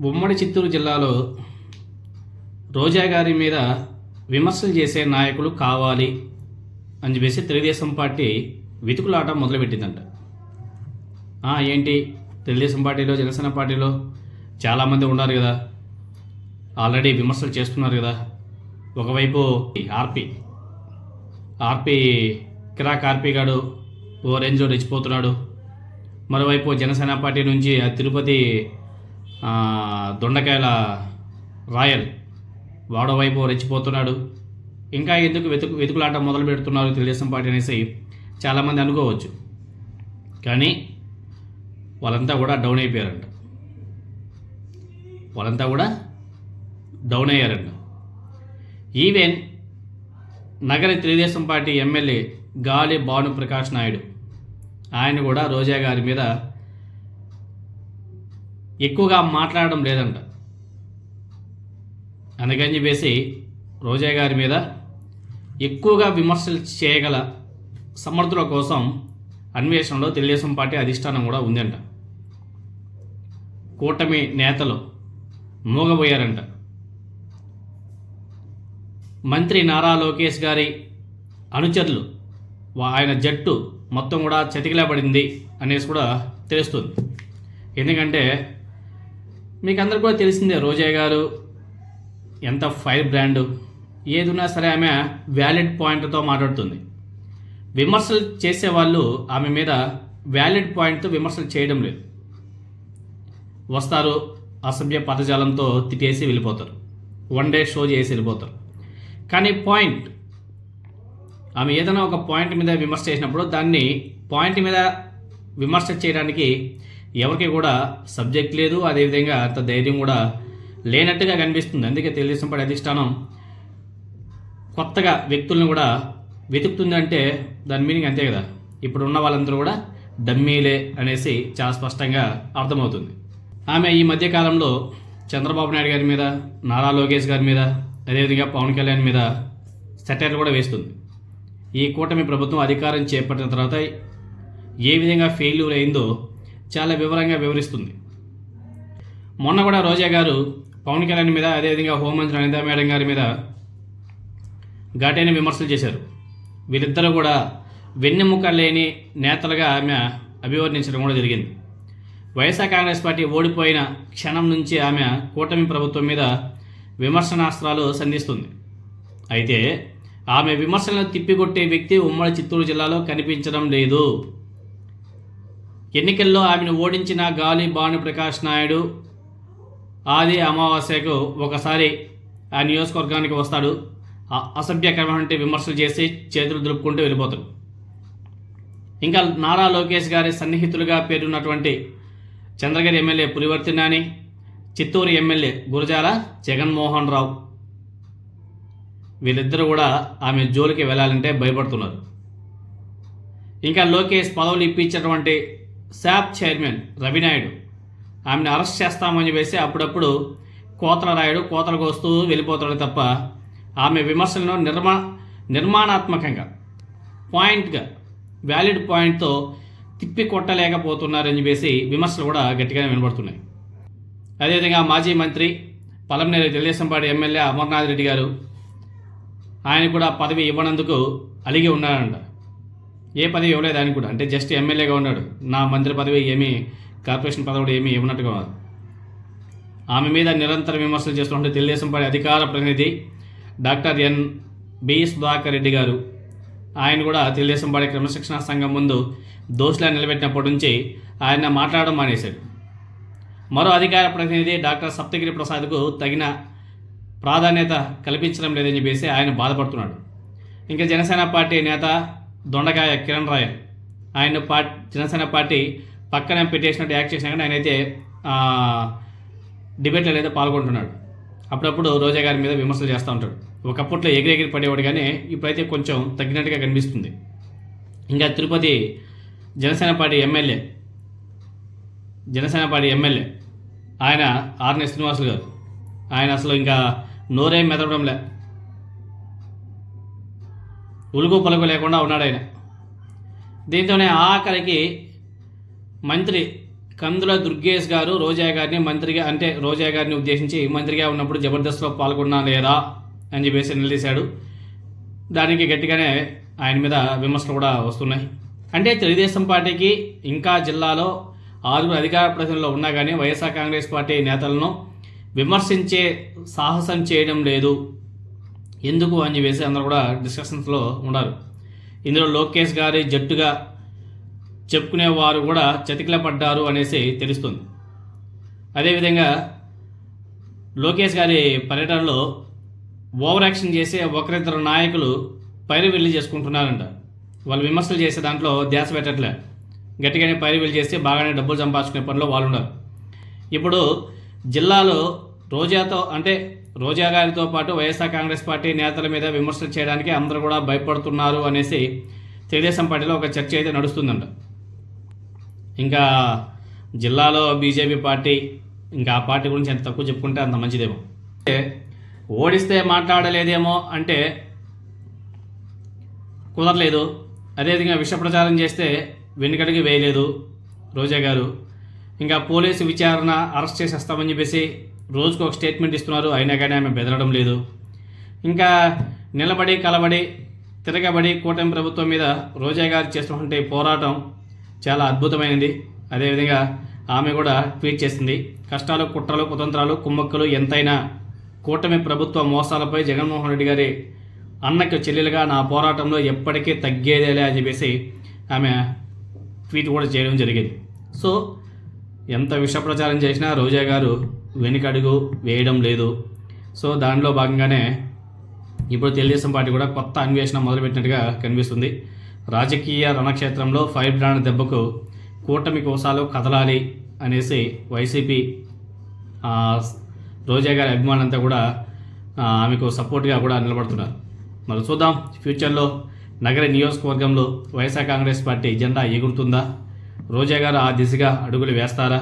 ఉమ్మడి చిత్తూరు జిల్లాలో రోజా గారి మీద విమర్శలు చేసే నాయకులు కావాలి అని చెప్పేసి తెలుగుదేశం పార్టీ వెతుకులాట మొదలుపెట్టిందంట. ఏంటి? తెలుగుదేశం పార్టీలో జనసేన పార్టీలో చాలామంది ఉన్నారు కదా. ఆల్రెడీ విమర్శలు చేస్తున్నారు కదా. ఒకవైపు ఆర్పి. ఆర్పి కిరాక్ ఆర్పి గాడు ఓ రేంజ్లో రెచ్చిపోతున్నాడు. మరోవైపు జనసేన పార్టీ నుంచి ఆ తిరుపతి దొండకాయల రాయల్. వాడవైపు రెచ్చిపోతున్నాడు. ఇంకా ఎందుకు వెతుకు వెతుకులాట మొదలు పెడుతున్నారు తెలుగుదేశం పార్టీ అనేసి చాలామంది అనుకోవచ్చు. కానీ వాళ్ళంతా కూడా డౌన్ అయిపోయారంట. వాళ్ళంతా కూడా డౌన్ అయ్యారంట. ఈవెన్ నగర తెలుగుదేశం పార్టీ ఎమ్మెల్యే గాలి భాను ప్రకాష్ నాయుడు ఆయన కూడా రోజా గారి మీద ఎక్కువగా మాట్లాడడం లేదంట. అందుకని చెప్పేసి రోజా గారి మీద ఎక్కువగా విమర్శలు చేయగల సమర్థుల కోసం అన్వేషణలో తెలుగుదేశం పార్టీ అధిష్టానం కూడా ఉందంట. కూటమి నేతలు మూగబోయారంట. మంత్రి నారా లోకేష్ గారి అనుచరులు ఆయన జట్టు మొత్తం కూడా చతికిలబడింది అనేసి కూడా తెలుస్తుంది. ఎందుకంటే మీకు అందరు కూడా తెలిసిందే రోజా గారు ఎంత ఫైర్ బ్రాండ్. ఏది ఉన్నా సరే ఆమె వ్యాలిడ్ పాయింట్తో మాట్లాడుతుంది. విమర్శలు చేసేవాళ్ళు ఆమె మీద వ్యాలిడ్ పాయింట్తో విమర్శలు చేయడం లేదు. వస్తారు అసభ్య పదజాలంతో తిట్టేసి వెళ్ళిపోతారు. వన్ డే షో చేసి వెళ్ళిపోతారు. కానీ పాయింట్ ఆమె ఏదైనా ఒక పాయింట్ మీద విమర్శ చేసినప్పుడు దాన్ని పాయింట్ మీద విమర్శ చేయడానికి ఎవరికి కూడా సబ్జెక్ట్ లేదు అదేవిధంగా అంత ధైర్యం కూడా లేనట్టుగా కనిపిస్తుంది. అందుకే తెలుగుదేశం పార్టీ అధిష్టానం కొత్తగా వ్యక్తులను కూడా వెతుకుతుందంటే దాని మీనింగ్ అంతే కదా. ఇప్పుడు ఉన్న వాళ్ళందరూ కూడా డమ్మీలే అనేసి చాలా స్పష్టంగా అర్థమవుతుంది. ఆమె ఈ మధ్యకాలంలో చంద్రబాబు నాయుడు గారి మీద నారా లోకేష్ గారి మీద అదేవిధంగా పవన్ కళ్యాణ్ మీద సెటైర్లు కూడా వేస్తుంది. ఈ కూటమి ప్రభుత్వం అధికారం చేపట్టిన తర్వాత ఏ విధంగా ఫెయిల్యూర్ అయిందో చాలా వివరంగా వివరిస్తుంది. మొన్న కూడా రోజా గారు పవన్ కళ్యాణ్ మీద అదేవిధంగా హోంమంత్రి అనితా మేడం గారి మీద ఘాటైన విమర్శలు చేశారు. వీరిద్దరూ కూడా వెన్నెముక లేని నేతలుగా ఆమె అభివర్ణించడం కూడా జరిగింది. వైఎస్ఆర్ కాంగ్రెస్ పార్టీ ఓడిపోయిన క్షణం నుంచి ఆమె కూటమి ప్రభుత్వం మీద విమర్శనాస్త్రాలు సంధిస్తుంది. అయితే ఆమె విమర్శలను తిప్పికొట్టే వ్యక్తి ఉమ్మడి చిత్తూరు జిల్లాలో కనిపించడం లేదు. ఎన్నికల్లో ఆమెను ఓడించిన గాలి భానుప్రకాష్ నాయుడు ఆది అమావాస్యకు ఒకసారి ఆ నియోజకవర్గానికి వస్తాడు. అసభ్యకరమైన విమర్శలు చేసి చేతులు దులుపుకుంటూ వెళ్ళిపోతాడు. ఇంకా నారా లోకేష్ గారి సన్నిహితులుగా పేరున్నటువంటి చంద్రగిరి ఎమ్మెల్యే పులివర్తి నాని చిత్తూరు ఎమ్మెల్యే గురజాల జగన్మోహన్ రావు వీళ్ళిద్దరూ కూడా ఆమె జోలికి వెళ్ళాలంటే భయపడుతున్నారు. ఇంకా లోకేష్ పదవులు ఇప్పించినటువంటి శాప్ చైర్మన్ రవినాయుడు. ఆమెను అరెస్ట్ చేస్తామని చెప్పేసి అప్పుడప్పుడు కోతల రాయుడు కోతలకు వస్తూ వెళ్ళిపోతాడు తప్ప ఆమె విమర్శలను నిర్మా నిర్మాణాత్మకంగా పాయింట్గా వ్యాలిడ్ పాయింట్తో తిప్పి కొట్టలేకపోతున్నారని చెప్పేసి విమర్శలు కూడా గట్టిగానే వినబడుతున్నాయి. అదేవిధంగా మాజీ మంత్రి పలంనేరు తెలుగుదేశంపాటి ఎమ్మెల్యే అమర్నాథ్ రెడ్డి గారు ఆయన కూడా పదవి ఇవ్వనందుకు అలిగి ఉన్నాడంట ఏ పదవి ఇవ్వలేదు ఆయన కూడా. అంటే జస్ట్ ఎమ్మెల్యేగా ఉన్నాడు. నా మంత్రి పదవి ఏమీ కార్పొరేషన్ పదవి ఏమీ ఇవ్వనట్టుగా ఉన్నారు ఆమె మీద నిరంతర విమర్శలు చేస్తుంటే తెలుగుదేశం పార్టీ అధికార ప్రతినిధి doctor N B Sudhakar Reddy గారు. ఆయన కూడా తెలుగుదేశం పార్టీ క్రమశిక్షణ సంఘం ముందు దోషులా నిలబెట్టినప్పటి నుంచి ఆయన మాట్లాడడం మానేశాడు. మరో అధికార ప్రతినిధి డాక్టర్ సప్తగిరి ప్రసాద్కు తగిన ప్రాధాన్యత కల్పించడం లేదని చెప్పేసి ఆయన బాధపడుతున్నాడు. ఇంకా జనసేన పార్టీ నేత దొండకాయ కిరణ్ రాయల్ ఆయన పార్టీ జనసేన పార్టీ పక్కన పెట్టేసినట్టు యాక్ట్ చేసినా కానీ ఆయనైతే డిబేట్లో అయితే పాల్గొంటున్నాడు. అప్పుడప్పుడు రోజా గారి మీద విమర్శలు చేస్తూ ఉంటాడు. ఒకప్పట్లో ఎగిరెగిరి పడేవాడు కానీ ఇప్పుడైతే కొంచెం తగ్గినట్టుగా కనిపిస్తుంది. ఇంకా Tirupati Janasena party MLA Janasena party MLA ఆయన ఆర్నే శ్రీనివాసులు గారు. ఆయన అసలు ఇంకా నోరేం మెదవడంలే. ఉలుగు పలుకు లేకుండా ఉన్నాడు ఆయన. దీంతోనే ఆఖరికి మంత్రి కందుల దుర్గేష్ గారు రోజా గారిని మంత్రిగా అంటే రోజా గారిని ఉద్దేశించి మంత్రిగా ఉన్నప్పుడు జబర్దస్త్లో పాల్గొన్నా లేదా అని చెప్పేసి నిలదీశాడు. దానికి గట్టిగానే ఆయన మీద విమర్శలు కూడా వస్తున్నాయి. అంటే తెలుగుదేశం పార్టీకి ఇంకా జిల్లాలో ఆరుగురు అధికార ప్రతినిధులు ఉన్నా కానీ వైఎస్ఆర్ కాంగ్రెస్ పార్టీ నేతలను విమర్శించే సాహసం చేయడం లేదు. ఎందుకు అని చెప్పేసి అందరూ కూడా డిస్కషన్స్లో ఉన్నారు. ఇందులో లోకేష్ గారి జట్టుగా చెప్పుకునేవారు కూడా చతికిల పడ్డారు అనేసి తెలుస్తుంది. అదేవిధంగా లోకేష్ గారి పర్యటనలో ఓవర్ యాక్షన్ చేసే ఒకరిద్దరు నాయకులు పైరు వెళ్ళి చేసుకుంటున్నారంట. వాళ్ళు విమర్శలు చేసే దాంట్లో ధ్యాస పెట్టట్లే. గట్టిగానే పైరు వెళ్ళి చేస్తే బాగానే డబ్బులు సంపాదించుకునే పనిలో వాళ్ళు ఉన్నారు ఇప్పుడు జిల్లాలో రోజాతో అంటే రోజా గారితో పాటు వైఎస్ఆర్ కాంగ్రెస్ పార్టీ నేతల మీద విమర్శలు చేయడానికి అందరూ కూడా భయపడుతున్నారు అనేసి తెలుగుదేశం పార్టీలో ఒక చర్చ అయితే నడుస్తుందంట. ఇంకా జిల్లాలో బీజేపీ పార్టీ ఇంకా ఆ పార్టీ గురించి ఎంత తక్కువ చెప్పుకుంటే అంత మంచిదేమో. అంటే ఓడిస్తే మాట్లాడలేదేమో అంటే కుదరలేదు. అదేవిధంగా విష ప్రచారం చేస్తే వెనుకడికి వేయలేదు రోజా గారు. ఇంకా పోలీసు విచారణ అరెస్ట్ చేసేస్తామని చెప్పేసి రోజుకు ఒక స్టేట్మెంట్ ఇస్తున్నారు. అయినా కానీ ఆమె బెదరడం లేదు. ఇంకా నిలబడి కలబడి తిరగబడి కూటమి ప్రభుత్వం మీద రోజా గారు చేస్తున్నటువంటి పోరాటం చాలా అద్భుతమైనది. అదేవిధంగా ఆమె కూడా ట్వీట్ చేసింది. కష్టాలు కుట్రలు కుతంత్రాలు కుమ్మక్కలు ఎంతైనా కూటమి ప్రభుత్వ మోసాలపై జగన్మోహన్ రెడ్డి గారి అన్నకి చెల్లెలుగా నా పోరాటంలో ఎప్పటికీ తగ్గేదేలే అని చెప్పేసి ఆమె ట్వీట్ కూడా చేయడం జరిగింది. సో ఎంత విష ప్రచారం చేసినా రోజా గారు వెనుకడుగు వేయడం లేదు. సో దానిలో భాగంగానే ఇప్పుడు తెలుగుదేశం పార్టీ కూడా కొత్త అన్వేషణ మొదలుపెట్టినట్టుగా కనిపిస్తుంది. రాజకీయ రణక్షేత్రంలో ఫైర్ బ్రాండ్ దెబ్బకు కూటమి కోసాలు కదలాలి అనేసి వైసీపీ రోజా గారి అభిమానులంతా కూడా ఆమెకు సపోర్ట్గా కూడా నిలబడుతున్నారు. మరి చూద్దాం ఫ్యూచర్లో నగర నియోజకవర్గంలో వైఎస్ఆర్ కాంగ్రెస్ పార్టీ జెండా ఎగురుతుందా? రోజా గారు ఆ దిశగా అడుగులు వేస్తారా?